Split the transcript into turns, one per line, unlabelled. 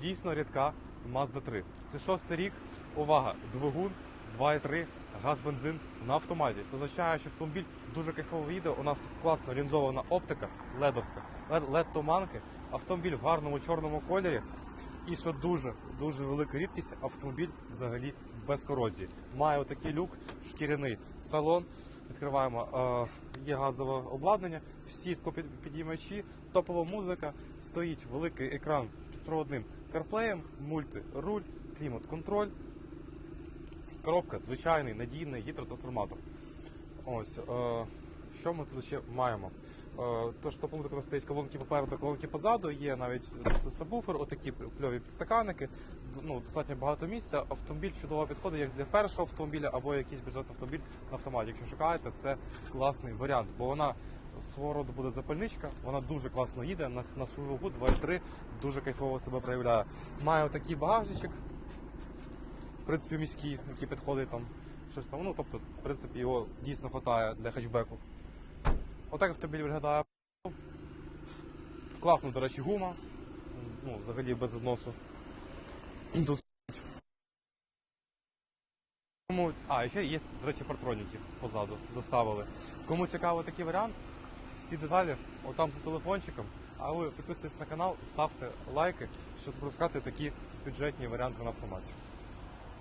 дійсно рідка Mazda 3. Це шостий рік. Увага! Двигун 2.3, газ, бензин на автоматі. Це означає, що автомобіль дуже кайфово їде. У нас тут класно лінзована оптика, ледовська, лед туманки, автомобіль в гарному чорному кольорі. І що дуже дуже велика рідкість, автомобіль взагалі без корозії. Має отакий люк, шкіряний салон. Відкриваємо, е, є газове обладнання, всі підіймачі, топова музика, стоїть великий екран з безпроводним карплеєм, мульти, руль, клімат-контроль. Коробка звичайний надійний гідротрансформатор. Ось е, що ми тут ще маємо? Е, то, що музика стоїть колонки попереду, колонки позаду, є навіть сабвуфер, отакі кльові підстаканники, ну, достатньо багато місця. Автомобіль чудово підходить як для першого автомобіля або якийсь бюджетний автомобіль на автоматі. Якщо шукаєте, це класний варіант, бо вона свого роду буде запальничка, вона дуже класно їде на, на свою вагу 2,3, дуже кайфово себе проявляє. Має отакий багажничок, в принципі, міський, який підходить там щось там. Ну, тобто, в принципі, його дійсно хватає для хетчбеку. Отак автомобіль виглядає. Класно, до речі, гума. Ну, взагалі без зносу. Тут А, і ще є, до речі, партроніки позаду доставили. Кому цікавий такий варіант, всі деталі отам за телефончиком. А ви підписуйтесь на канал, ставте лайки, щоб пропускати такі бюджетні варіанти на автоматі.